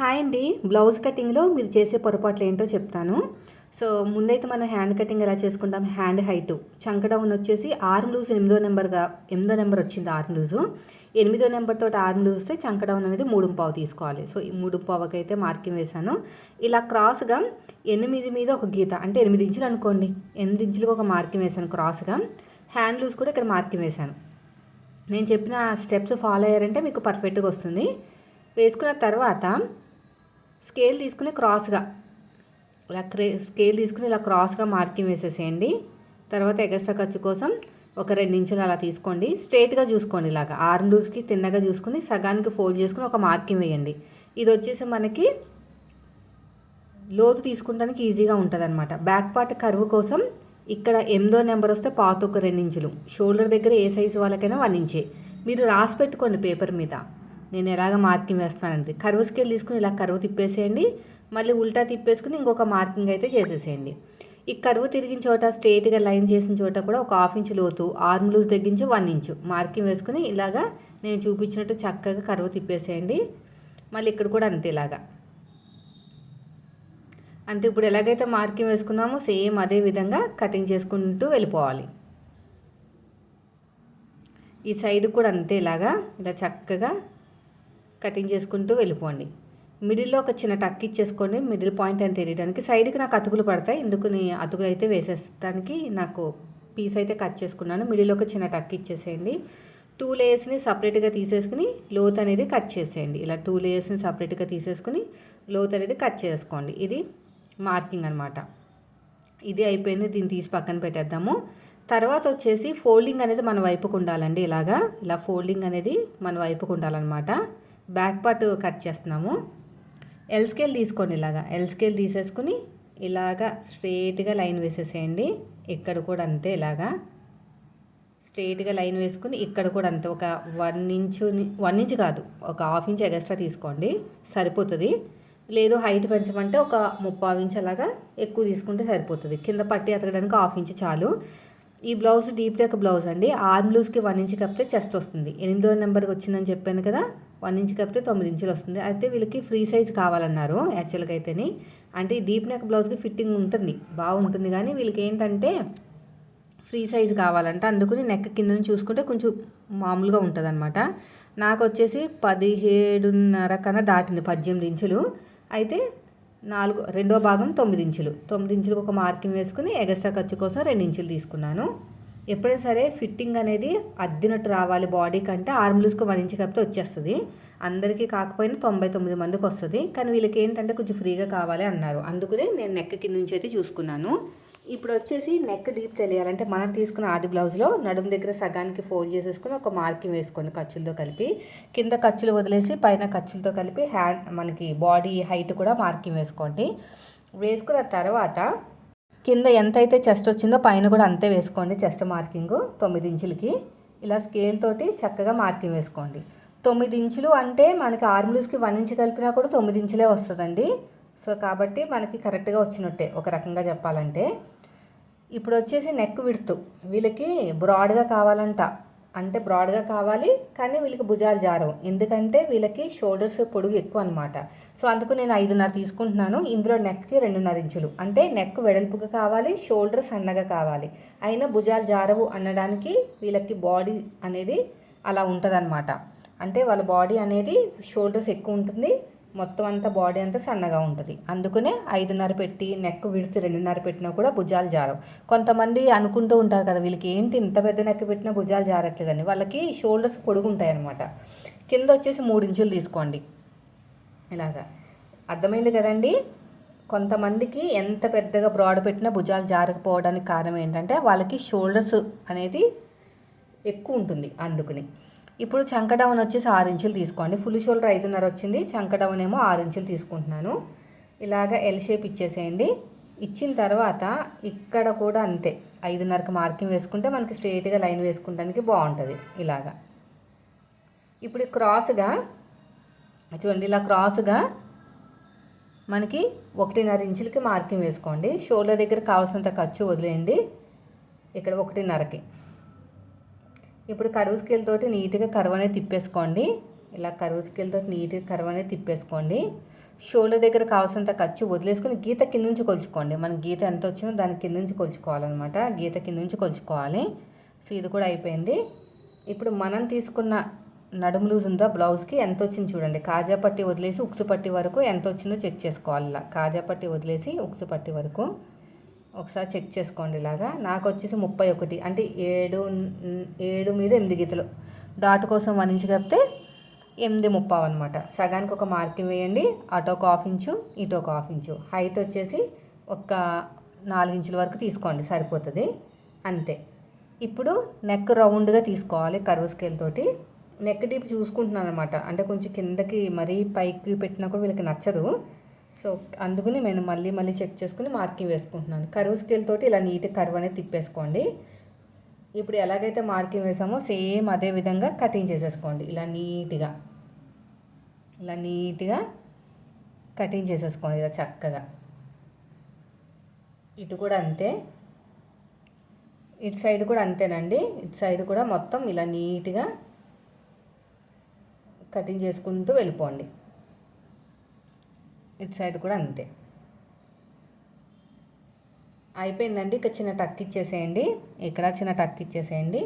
Hi అండి. Blouse కటింగ్లో మీరు చేసే పొరపాట్లు ఏంటో చెప్తాను. సో ముందైతే మనం హ్యాండ్ కటింగ్ ఎలా చేసుకుంటాం? Hand height. చంక డౌన్ వచ్చేసి ఆర్మ్ లూజ్ ఎనిమిదో నెంబర్గా ఎనిమిదో నెంబర్ వచ్చింది ఆర్మ్ లూజు. ఎనిమిదో నెంబర్ తోటి ఆర్మ్ లూజ్ వస్తే చంక డౌన్ అనేది మూడు పావు తీసుకోవాలి. సో ఈ మూడు పావుకి అయితే మార్కింగ్ వేశాను. ఇలా క్రాస్గా ఎనిమిది మీద ఒక గీత అంటే ఎనిమిది ఇంచులు అనుకోండి. ఎనిమిది ఇంచులకు ఒక మార్కింగ్ వేశాను క్రాస్గా. హ్యాండ్ లూజ్ కూడా ఇక్కడ మార్కింగ్ వేశాను. నేను చెప్పిన స్టెప్స్ ఫాలో అయ్యారంటే మీకు పర్ఫెక్ట్గా వస్తుంది. వేసుకున్న తర్వాత స్కేల్ తీసుకుని క్రాస్గా. ఇలా క్రే స్కేల్ తీసుకుని ఇలా క్రాస్గా మార్కింగ్ వేసేసేయండి. తర్వాత ఎగస్ట్రా ఖర్చు కోసం ఒక రెండు ఇంచులు అలా తీసుకోండి. స్ట్రైట్గా చూసుకోండి ఇలాగా. ఆర్మ్ లూజ్కి తిన్నగా చూసుకుని సగానికి ఫోల్డ్ చేసుకుని ఒక మార్కింగ్ వేయండి. ఇది వచ్చేసి మనకి లోతు తీసుకుంటానికి ఈజీగా ఉంటుంది అనమాట బ్యాక్ పార్ట్ కరువు కోసం ఇక్కడ ఎనిమిదో నెంబర్ వస్తే పాత ఒక రెండు ఇంచులు. షోల్డర్ దగ్గర ఏ సైజు వాళ్ళకైనా వన్ ఇంచే. మీరు రాసి పెట్టుకోండి పేపర్ మీద. నేను ఎలాగ మార్కింగ్ వేస్తానండి కరువు స్కేల్ తీసుకుని ఇలా కరువు తిప్పేసేయండి మళ్ళీ ఉల్టా తిప్పేసుకుని ఇంకొక మార్కింగ్ అయితే చేసేసేయండి. ఈ కరువు తిరిగిన చోట స్ట్రేట్గా లైన్ చేసిన చోట కూడా ఒక హాఫ్ ఇంచ్ లోతు ఆర్మ్ లూజ్ తగ్గించి వన్ ఇంచు మార్కింగ్ వేసుకుని ఇలాగా నేను చూపించినట్టు చక్కగా కరువు తిప్పేసేయండి. మళ్ళీ ఇక్కడ కూడా అంతే ఇలాగా. అంటే ఇప్పుడు ఎలాగైతే మార్కింగ్ వేసుకున్నామో సేమ్ అదే విధంగా కటింగ్ చేసుకుంటూ వెళ్ళిపోవాలి. ఈ సైడ్ కూడా అంతే ఇలాగా ఇలా చక్కగా కటింగ్ చేసుకుంటూ వెళ్ళిపోండి. మిడిల్లో ఒక చిన్న టక్ ఇచ్చేసుకోండి మిడిల్ పాయింట్ అని తెలియడానికి సైడ్కి నాకు అతుకులు పడతాయి. ఎందుకు అతుకులు అయితే వేసేస్తానికి నాకు పీస్ అయితే కట్ చేసుకున్నాను. మిడిల్లో ఒక చిన్న టక్ ఇచ్చేసేయండి. టూ లేయర్స్ని సపరేట్గా తీసేసుకుని లోత్ అనేది కట్ చేసేయండి. ఇలా టూ లేయర్స్ని సపరేట్గా తీసేసుకుని లోత్ అనేది కట్ చేసుకోండి. ఇది మార్కింగ్ అనమాట ఇది అయిపోయింది. దీన్ని తీసి పక్కన పెట్టేద్దాము. తర్వాత వచ్చేసి ఫోల్డింగ్ అనేది మన వైపుకు ఉండాలండి. ఇలాగా ఇలా ఫోల్డింగ్ అనేది మన వైపుకు ఉండాలన్నమాట. బ్యాక్ పార్ట్ కట్ చేస్తున్నాము. ఎల్ స్కేల్ తీసుకోండి ఇలాగా. ఎల్ స్కేల్ తీసేసుకుని ఇలాగా స్ట్రేట్గా లైన్ వేసేసేయండి. ఇక్కడ కూడా అంతే ఇలాగా. స్ట్రేట్గా లైన్ వేసుకుని ఇక్కడ కూడా అంతే. ఒక వన్ ఇంచు వన్ ఇంచ్ కాదు. ఒక హాఫ్ ఇంచ్ ఎగస్ట్రా తీసుకోండి. సరిపోతుంది. లేదు హైట్ పెంచమంటే ఒక ముప్పై ఇంచ్ అలాగా ఎక్కువ తీసుకుంటే సరిపోతుంది. కింద పట్టి ఎతకడానికి హాఫ్ ఇంచ్ చాలు. ఈ బ్లౌజ్ డీప్ టెక్ బ్లౌజ్ అండి. ఆర్మ్ లూజ్కి వన్ ఇంచ్ కప్పితే చెస్ట్ వస్తుంది. ఎనిమిదో నెంబర్కి వచ్చిందని చెప్పాను కదా. వన్ ఇంచ్ కప్పితే తొమ్మిది ఇంచులు వస్తుంది. అయితే వీళ్ళకి ఫ్రీ సైజ్ కావాలన్నారు యాక్చువల్గా అయితేని అంటే ఈ డీప్ నెక్ బ్లౌజ్కి ఫిట్టింగ్ ఉంటుంది బాగుంటుంది. కానీ వీళ్ళకి ఏంటంటే ఫ్రీ సైజ్ కావాలంట. అందుకని నెక్ కింద నుంచి చూసుకుంటే కొంచెం మామూలుగా ఉంటుంది అనమాట నాకు వచ్చేసి పదిహేడున్నర కన్నా దాటింది పద్దెనిమిది ఇంచులు. అయితే నాలుగు రెండో భాగం తొమ్మిది ఇంచులు. తొమ్మిది ఇంచులకు ఒక మార్కింగ్ వేసుకుని ఎగస్ట్రా ఖర్చు కోసం రెండు ఇంచులు తీసుకున్నాను. ఎప్పుడైనా సరే ఫిట్టింగ్ అనేది అద్దినట్టు రావాలి బాడీ కంటే. ఆర్మ్ లూజ్కి వన్ ఇంచ్ కప్పితే వచ్చేస్తుంది. అందరికీ కాకపోయినా తొంభై తొమ్మిది మందికి వస్తుంది. కానీ వీళ్ళకి ఏంటంటే కొంచెం ఫ్రీగా కావాలి అన్నారు. అందుకనే నేను నెక్ కింద నుంచి అయితే చూసుకున్నాను. ఇప్పుడు వచ్చేసి నెక్ డీప్ తెలియాలంటే మనం తీసుకున్న ఆది బ్లౌజ్లో నడుము దగ్గర సగానికి ఫోల్డ్ చేసేసుకుని ఒక మార్కింగ్ వేసుకోండి ఖర్చులతో కలిపి. కింద ఖర్చులు వదిలేసి పైన ఖర్చులతో కలిపి హ్యాండ్ మనకి బాడీ హైట్ కూడా మార్కింగ్ వేసుకోండి. వేసుకున్న తర్వాత కింద ఎంత అయితే చెస్ట్ వచ్చిందో పైన కూడా అంతే వేసుకోండి చెస్ట్ మార్కింగ్ తొమ్మిది ఇంచులకి. ఇలా స్కేల్ తోటి చక్కగా మార్కింగ్ వేసుకోండి. తొమ్మిది ఇంచులు అంటే మనకి ఆర్మ్లూస్కి వన్ ఇంచు కలిపినా కూడా తొమ్మిది ఇంచులే వస్తుందండి. సో కాబట్టి మనకి కరెక్ట్గా వచ్చినట్టే ఒక రకంగా చెప్పాలంటే. ఇప్పుడు వచ్చేసి నెక్ విడుతు. వీళ్ళకి బ్రాడ్గా కావాలంట. అంటే బ్రాడ్గా కావాలి కానీ వీళ్ళకి భుజాలు జారవు. ఎందుకంటే వీళ్ళకి షోల్డర్స్ పొడుగు ఎక్కువ అనమాట సో అందుకు నేను ఐదున్నర తీసుకుంటున్నాను. ఇందులో నెక్కి రెండున్నర ఇంచులు. అంటే నెక్ వెడల్పుగా కావాలి షోల్డర్ సన్నగా కావాలి. అయినా భుజాలు జారవు అనడానికి వీళ్ళకి బాడీ అనేది అలా ఉంటుంది అంటే వాళ్ళ బాడీ అనేది షోల్డర్స్ ఎక్కువ ఉంటుంది మొత్తం అంతా బాడీ అంతా సన్నగా ఉంటుంది. అందుకనే ఐదున్నర పెట్టి నెక్ విడిచి రెండున్నర పెట్టినా కూడా భుజాలు జారవు. కొంతమంది అనుకుంటూ ఉంటారు కదా వీళ్ళకి ఏంటి ఇంత పెద్ద నెక్ పెట్టినా భుజాలు జారట్లేదని. వాళ్ళకి షోల్డర్స్ పొడుగుంటాయి అనమాట కింద వచ్చేసి మూడు ఇంచులు తీసుకోండి. ఇలాగా. అర్థమైంది కదండి? కొంతమందికి ఎంత పెద్దగా బ్రాడ్ పెట్టినా భుజాలు జారకపోవడానికి కారణం ఏంటంటే వాళ్ళకి షోల్డర్స్ అనేది ఎక్కువ ఉంటుంది అందుకని. ఇప్పుడు చంక డౌన్ వచ్చేసి ఆరు ఇంచులు తీసుకోండి. ఫుల్ షోల్డర్ ఐదున్నర వచ్చింది. చంక డౌన్ ఏమో ఆరు ఇంచులు తీసుకుంటున్నాను. ఇలాగ ఎల్ షేప్ ఇచ్చేసేయండి. ఇచ్చిన తర్వాత ఇక్కడ కూడా అంతే. ఐదున్నరకు మార్కింగ్ వేసుకుంటే మనకి స్ట్రెయిట్గా లైన్ వేసుకుంటానికి బాగుంటుంది. ఇలాగా. ఇప్పుడు క్రాస్గా చూడండి ఇలా క్రాస్గా మనకి ఒకటిన్నర ఇంచులకి మార్కింగ్ వేసుకోండి. షోల్డర్ దగ్గర కావాల్సినంత ఖర్చు వదిలేయండి. ఇక్కడ ఒకటిన్నరకి. ఇప్పుడు కరువు స్కేల్ తోటి నీట్గా కరువు అనేది తిప్పేసుకోండి. ఇలా కరువు స్కేల్ తోటి నీట్గా కరువు అనేది తిప్పేసుకోండి. షోల్డర్ దగ్గర కావాల్సినంత ఖర్చు వదిలేసుకుని గీత కింద నుంచి కొలుచుకోండి. మన గీత ఎంత వచ్చిందో దాని కింద నుంచి కొలుచుకోవాలన్నమాట. గీత కింద నుంచి కొలుచుకోవాలి. సో ఇది కూడా అయిపోయింది. ఇప్పుడు మనం తీసుకున్న నడుము లూజ్ ఉందో బ్లౌజ్కి? ఎంత వచ్చింది చూడండి. కాజా పట్టి వదిలేసి ఉక్సు పట్టి వరకు ఎంత వచ్చిందో చెక్ చేసుకోవాలి ఇలా. కాజా పట్టి వదిలేసి ఉక్సు పట్టి వరకు ఒకసారి చెక్ చేసుకోండి ఇలాగా. నాకు వచ్చేసి ముప్పై ఒకటి. అంటే ఏడు ఏడు మీద ఎనిమిది గీతలు. డాట్ కోసం వన్ ఇంచు కప్పితే ఎనిమిది ముప్పావు అనమాట సగానికి ఒక మార్కింగ్ వేయండి. అటు ఒక హాఫ్ ఇంచు ఇటు ఒక హాఫ్ ఇంచు. హైట్ వచ్చేసి ఒక నాలుగు ఇంచుల వరకు తీసుకోండి. సరిపోతుంది. అంతే. ఇప్పుడు నెక్ రౌండ్గా తీసుకోవాలి కర్వ్ స్కేల్ తోటి. నెక్ డీప్ చూసుకుంటున్నాను అనమాట అంటే కొంచెం కిందకి మరీ పైకి పెట్టినా కూడా వీళ్ళకి నచ్చదు. సో అందుకని నేను మళ్ళీ మళ్ళీ చెక్ చేసుకుని మార్కింగ్ వేసుకుంటున్నాను. కరువు స్కేల్ తోటి ఇలా నీట్ కరువు అనేది తిప్పేసుకోండి. ఇప్పుడు ఎలాగైతే మార్కింగ్ వేసామో సేమ్ అదే విధంగా కటింగ్ చేసేసుకోండి. ఇలా నీట్గా. ఇలా నీట్గా కటింగ్ చేసేసుకోండి ఇలా చక్కగా. ఇటు కూడా అంతే. ఇటు సైడ్ కూడా అంతేనండి. ఇటు సైడ్ కూడా మొత్తం ఇలా నీట్గా కటింగ్ చేసుకుంటూ వెళ్ళిపోండి. ఇటు సైడ్ కూడా అంతే. అయిపోయిందండి ఇక చిన్న టక్ ఇచ్చేసేయండి. ఇక్కడ చిన్న టక్ ఇచ్చేసేయండి.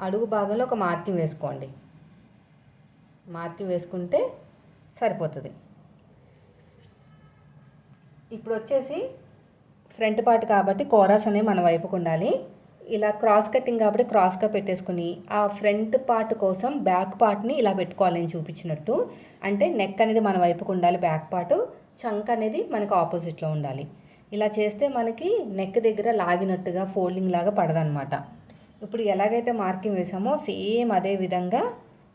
అడుగు భాగంలో ఒక మార్కింగ్ వేసుకోండి. మార్కింగ్ వేసుకుంటే సరిపోతుంది. ఇప్పుడు వచ్చేసి ఫ్రంట్ పార్ట్ కాబట్టి కోరాస్ అనేవి మన వైపుకు ఉండాలి. ఇలా క్రాస్ కటింగ్ కాబట్టి క్రాస్గా పెట్టేసుకుని ఆ ఫ్రంట్ పార్ట్ కోసం బ్యాక్ పార్ట్ని ఇలా పెట్టుకోవాలి నేను చూపించినట్టు. అంటే నెక్ అనేది మన వైపుకు ఉండాలి బ్యాక్ పార్ట్ చంక్ అనేది మనకు ఆపోజిట్లో ఉండాలి. ఇలా చేస్తే మనకి నెక్ దగ్గర లాగినట్టుగా ఫోల్డింగ్ లాగా పడదనమాట ఇప్పుడు ఎలాగైతే మార్కింగ్ వేసామో సేమ్ అదే విధంగా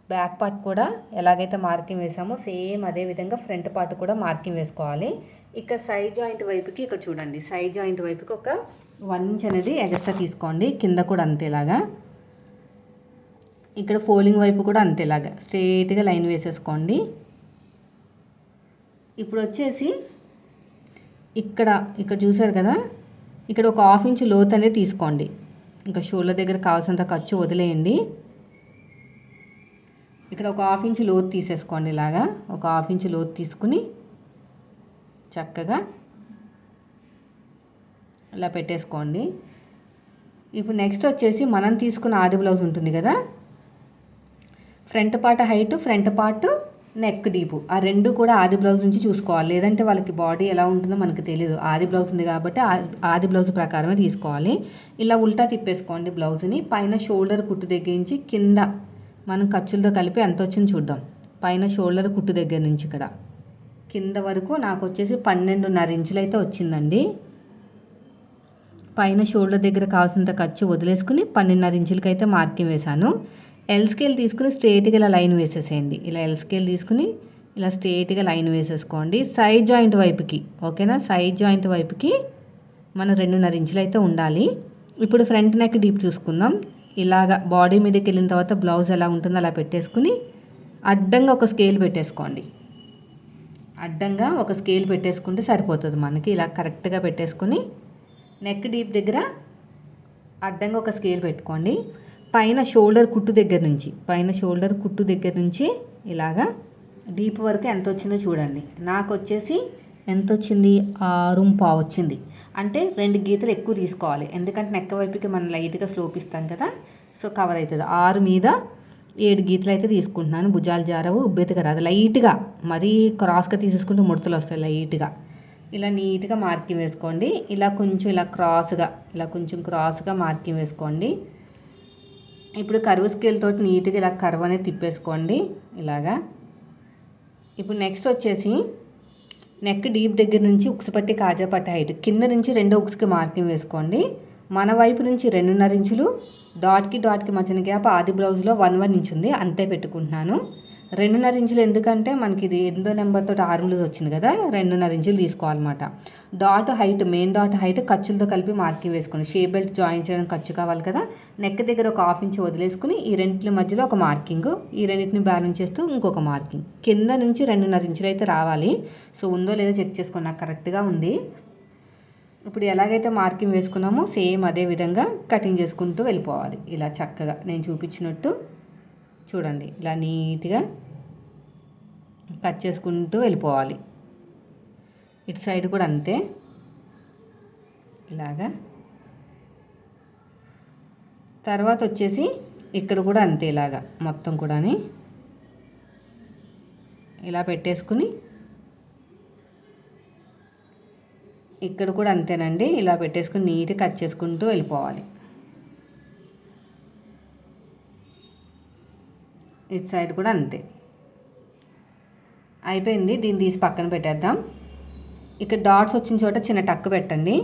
బ్యాక్ పార్ట్ కూడా ఎలాగైతే మార్కింగ్ వేసామో సేమ్ అదే విధంగా ఫ్రంట్ పార్ట్ కూడా మార్కింగ్ వేసుకోవాలి. ఇక సైడ్ జాయింట్ వైపుకి ఇక్కడ చూడండి. సైడ్ జాయింట్ వైపుకి ఒక వన్ ఇంచ్ అనేది ఎగస్ట్రా తీసుకోండి. కింద కూడా అంతేలాగా. ఇక్కడ ఫోల్డింగ్ వైపు కూడా అంతేలాగా. స్ట్రేట్గా లైన్ వేసేసుకోండి. ఇప్పుడు వచ్చేసి ఇక్కడ ఇక్కడ చూసారు కదా? ఇక్కడ ఒక హాఫ్ ఇంచ్ లోత్ అనేది తీసుకోండి. ఇంకా షోల దగ్గర కావాల్సినంత ఖర్చు వదిలేయండి. ఇక్కడ ఒక హాఫ్ ఇంచ్ లోతు తీసేసుకోండి ఇలాగా. ఒక హాఫ్ ఇంచ్ లోతు తీసుకుని చక్కగా ఇలా పెట్టేసుకోండి. ఇప్పుడు నెక్స్ట్ వచ్చేసి మనం తీసుకున్న ఆది బ్లౌజ్ ఉంటుంది కదా? Front part height front part neck deep ఆ రెండు కూడా ఆది బ్లౌజ్ నుంచి చూసుకోవాలి. లేదంటే వాళ్ళకి బాడీ ఎలా ఉంటుందో మనకు తెలియదు ఆది బ్లౌజ్ ఉంది కాబట్టి ఆది బ్లౌజ్ ప్రకారమే తీసుకోవాలి. ఇలా ఉల్టా తిప్పేసుకోండి బ్లౌజ్ని పైన షోల్డర్ కుట్టు దగ్గర నుంచి కింద మనం ఖర్చులతో కలిపి ఎంత వచ్చింది చూద్దాం. పైన షోల్డర్ కుట్టు దగ్గర నుంచి ఇక్కడ. కింద వరకు నాకు వచ్చేసి పన్నెండున్నర ఇంచులు అయితే వచ్చిందండి. పైన షోల్డర్ దగ్గర కావాల్సినంత ఖర్చు వదిలేసుకుని పన్నెండున్నర ఇంచులకి అయితే మార్కింగ్ వేశాను. ఎల్ స్కేల్ తీసుకుని స్ట్రేట్గా ఇలా లైన్ వేసేసేయండి. ఇలా ఎల్ స్కేల్ తీసుకుని ఇలా స్ట్రేట్గా లైన్ వేసేసుకోండి. సైడ్ జాయింట్ వైపుకి ఓకేనా? సైడ్ జాయింట్ వైపుకి మన రెండున్నర ఇంచులు అయితే ఉండాలి. ఇప్పుడు ఫ్రంట్ నెక్ డీప్ చూసుకుందాం. ఇలాగ బాడీ మీదకి వెళ్ళిన తర్వాత బ్లౌజ్ ఎలా ఉంటుందో అలా పెట్టేసుకుని అడ్డంగా ఒక స్కేల్ పెట్టేసుకోండి. అడ్డంగా ఒక స్కేల్ పెట్టేసుకుంటే సరిపోతుంది మనకి. ఇలా కరెక్ట్గా పెట్టేసుకొని నెక్ డీప్ దగ్గర అడ్డంగా ఒక స్కేల్ పెట్టుకోండి. పైన షోల్డర్ కుట్టు దగ్గర నుంచి పైన షోల్డర్ కుట్టు దగ్గర నుంచి ఇలాగా డీప్ వరకు ఎంత వచ్చిందో చూడండి. నాకు వచ్చేసి ఎంత వచ్చింది? ఆరు పావు వచ్చింది. అంటే రెండు గీతలు ఎక్కువ తీసుకోవాలి. ఎందుకంటే నెక్క వైపుకి మనం లైట్గా స్లోప్ ఇస్తాం కదా సో కవర్ అవుతుంది. ఆరు మీద ఏడు గీతలు అయితే తీసుకుంటున్నాను. భుజాలు జారవు ఉబ్బెతుగా రాదు. లైట్గా మరీ క్రాస్గా తీసేసుకుంటే ముడతలు వస్తాయి లైట్గా. ఇలా నీట్గా మార్కింగ్ వేసుకోండి. ఇలా కొంచెం ఇలా క్రాస్గా ఇలా కొంచెం క్రాస్గా మార్కింగ్ వేసుకోండి. ఇప్పుడు కరువు స్కేల్ తోటి నీట్గా ఇలా కరువు అనేది తిప్పేసుకోండి. ఇలాగా. ఇప్పుడు నెక్స్ట్ వచ్చేసి నెక్ డీప్ దగ్గర నుంచి ఉక్స్ పట్టి కాజా పట్టి హైట్ కింద నుంచి రెండో ఉక్స్కి మార్కింగ్ వేసుకోండి. మన వైపు నుంచి రెండున్నర ఇంచులు డాట్కి డాట్కి మధ్యన గ్యాప్ ఆది బ్లౌజ్లో వన్ వన్ ఇంచ్ ఉంది అంతే పెట్టుకుంటున్నాను. రెండున్నర ఇంచులు ఎందుకంటే మనకి ఇది ఎనిమిదో నెంబర్తో ఆర్ములు వచ్చింది కదా రెండున్నర ఇంచులు తీసుకోవాలన్నమాట. Dot height main dot height ఖర్చులతో కలిపి మార్కింగ్ వేసుకుని షే బెల్ట్ జాయిన్ చేయడానికి ఖర్చు కావాలి కదా నెక్ దగ్గర ఒక హాఫ్ ఇంచ్ వదిలేసుకుని ఈ రెండింటి మధ్యలో ఒక మార్కింగ్ ఈ రెండింటిని బ్యాలెన్స్ చేస్తూ ఇంకొక మార్కింగ్. కింద నుంచి రెండున్నర ఇంచులు అయితే రావాలి. సో ఉందో లేదో చెక్ చేసుకోండి నాకు కరెక్ట్గా ఉంది. ఇప్పుడు ఎలాగైతే మార్కింగ్ వేసుకున్నామో సేమ్ అదే విధంగా కటింగ్ చేసుకుంటూ వెళ్ళిపోవాలి. ఇలా చక్కగా నేను చూపించినట్టు చూడండి. ఇలా నీట్గా కట్ చేసుకుంటూ వెళ్ళిపోవాలి. ఇటు సైడ్ కూడా అంతే. ఇలాగా. తర్వాత వచ్చేసి ఇక్కడ కూడా అంతే ఇలాగా మొత్తం కూడాని. ఇలా పెట్టేసుకుని ఇక్కడ కూడా అంతేనండి. ఇలా పెట్టేసుకుని నీట్గా కట్ చేసుకుంటూ వెళ్ళిపోవాలి. ఇటు సైడ్ కూడా అంతే. అయిపోయింది. దీన్ని తీసి పక్కన పెట్టేద్దాం. ఇక్కడ డాట్స్ వచ్చిన చోట చిన్న టక్ పెట్టండి.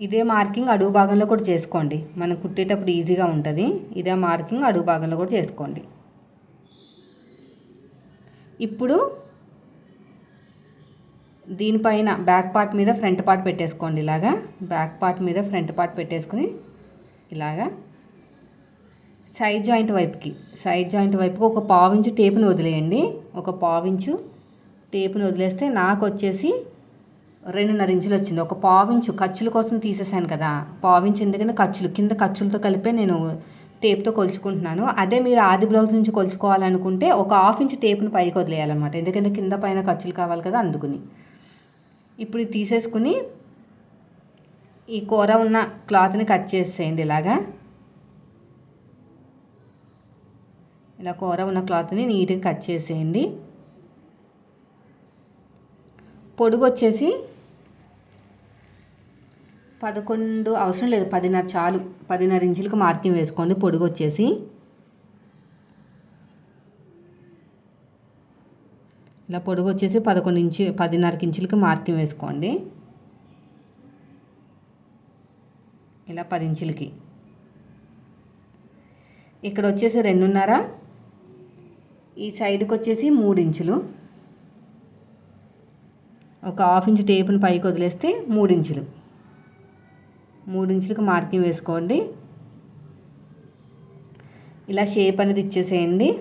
ఇదే మార్కింగ్ అడుగు భాగంలో కూడా చేసుకోండి. మనం కుట్టేటప్పుడు ఈజీగా ఉంటుంది. ఇదే మార్కింగ్ అడుగు భాగంలో కూడా చేసుకోండి. ఇప్పుడు దీనిపైన బ్యాక్ పార్ట్ మీద ఫ్రంట్ పార్ట్ పెట్టేసుకోండి ఇలాగా. బ్యాక్ పార్ట్ మీద ఫ్రంట్ పార్ట్ పెట్టేసుకుని ఇలాగా. సైడ్ జాయింట్ వైపుకి సైడ్ జాయింట్ వైపుకి ఒక పావించు టేపుని వదిలేయండి. ఒక పావించు టేపుని వదిలేస్తే నాకు వచ్చేసి రెండున్నర ఇంచులు వచ్చింది. ఒక పావించు ఖర్చుల కోసం తీసేసాను కదా. పావించు ఎందుకంటే ఖర్చులు కింద ఖర్చులతో కలిపే నేను టేప్తో కొలుచుకుంటున్నాను. అదే మీరు ఆది బ్లౌజ్ నుంచి కొలుచుకోవాలనుకుంటే ఒక హాఫ్ ఇంచ్ టేప్ను పైకి వదిలేయాలన్నమాట. ఎందుకంటే కింద పైన ఖర్చులు కావాలి కదా అందుకుని. ఇప్పుడు తీసేసుకుని ఈ కూర ఉన్న క్లాత్ని కట్ చేసేయండి ఇలాగా. ఇలా కూర ఉన్న క్లాత్ని నీట్గా కట్ చేసేయండి. పొడుగు వచ్చేసి పదకొండు అవసరం లేదు పదిన్నర చాలు. పదిన్నర ఇంచులకు మార్కింగ్ వేసుకోండి పొడుగు వచ్చేసి ఇలా పొడుగు వచ్చేసి పదకొండు ఇంచు పదిన్నరకి ఇంచులకి మార్కింగ్ వేసుకోండి. ఇలా పది ఇంచులకి. ఇక్కడ వచ్చేసి రెండున్నర. ఈ సైడ్కి వచ్చేసి మూడు ఇంచులు. ఒక హాఫ్ ఇంచ్ టేపుని పైకి వదిలేస్తే మూడు ఇంచులు. మూడు ఇంచులకు మార్కింగ్ వేసుకోండి. ఇలా షేప్ అనేది ఇచ్చేసేయండి.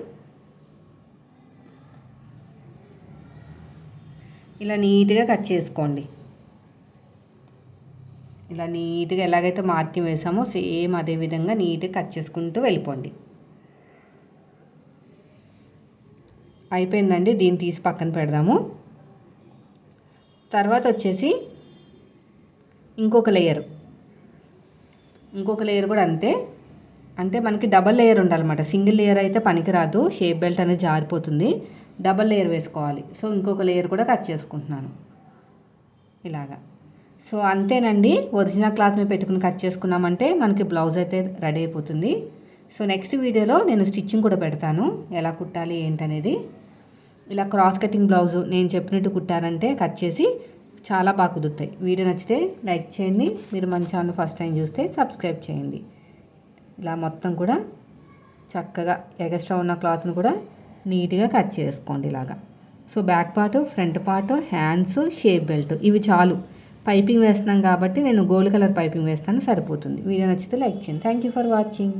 ఇలా నీట్గా కట్ చేసుకోండి. ఇలా నీట్గా ఎలాగైతే మార్కింగ్ వేసామో సేమ్ అదే విధంగా నీట్గా కట్ చేసుకుంటూ వెళ్ళిపోండి. అయిపోయిందండి దీన్ని తీసి పక్కన పెడదాము. తర్వాత వచ్చేసి ఇంకొక లేయర్. ఇంకొక లేయర్ కూడా అంతే. అంటే మనకి డబల్ లేయర్ ఉండాలన్నమాట. సింగిల్ లేయర్ అయితే పనికిరాదు. షేప్ బెల్ట్ అనేది జారిపోతుంది. డబల్ లేయర్ వేసుకోవాలి. సో ఇంకొక లేయర్ కూడా కట్ చేసుకుంటున్నాను. ఇలాగా. సో అంతేనండి. ఒరిజినల్ క్లాత్ మీద పెట్టుకుని కట్ చేసుకున్నామంటే మనకి బ్లౌజ్ అయితే రెడీ అయిపోతుంది. సో నెక్స్ట్ వీడియోలో నేను స్టిచ్చింగ్ కూడా పెడతాను. ఎలా కుట్టాలి ఏంటనేది. ఇలా క్రాస్ కటింగ్ బ్లౌజు నేను చెప్పినట్టు కుట్టారంటే కట్ చేసి చాలా బాగా కుదురుతాయి. వీడియో నచ్చితే లైక్ చేయండి. మీరు మన ఛానల్ ఫస్ట్ టైం చూస్తే సబ్స్క్రైబ్ చేయండి. ఇలా మొత్తం కూడా చక్కగా ఎగస్ట్రా ఉన్న క్లాత్ను కూడా నీట్గా కట్ చేసుకోండి ఇలాగా. So back part front part hands shape belt ఇవి చాలు. పైపింగ్ వేస్తున్నాం కాబట్టి నేను గోల్డ్ కలర్ పైపింగ్ వేస్తాను సరిపోతుంది. వీడియో నచ్చితే లైక్ చేయండి. Thank you for watching.